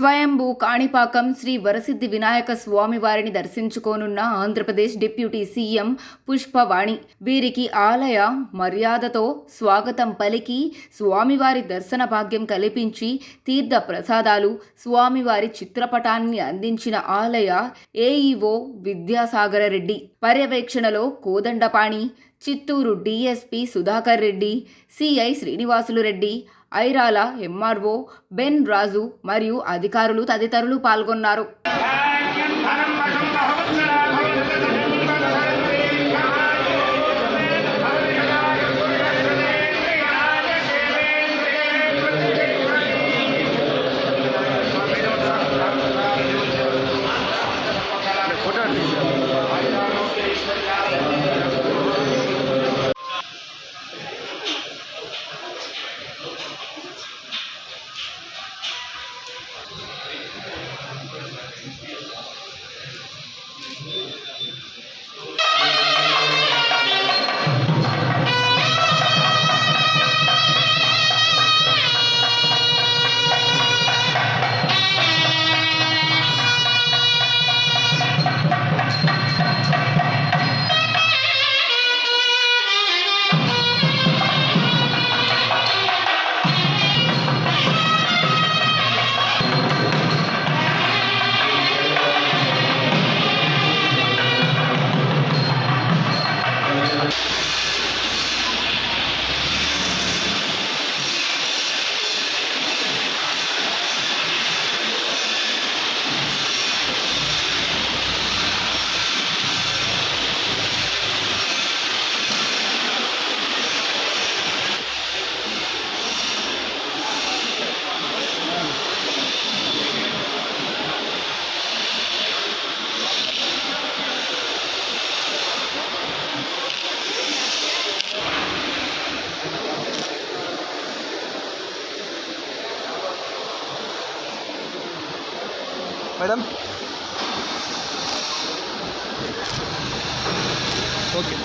స్వయంభూ కాణిపాకం శ్రీ వరసిద్ధి వినాయక స్వామి వారిని దర్శించుకోనున్న ఆంధ్రప్రదేశ్ డిప్యూటీ సీఎం పుష్పవాణి. వీరికి ఆలయ మర్యాదతో స్వాగతం పలికి స్వామివారి దర్శన భాగ్యం కల్పించి తీర్థ ప్రసాదాలు స్వామివారి చిత్రపటాన్ని అందించిన ఆలయ ఏఈఓ విద్యాసాగర రెడ్డి పర్యవేక్షణలో Kodandapani Chittoor DSP Sudhakar Reddy CI Srinivasulu Reddy Irala MRO Ben Raju మరియు అధికారులు తదితరులు పాల్గొన్నారు. ಮೇಡಮ್. ಓಕೆ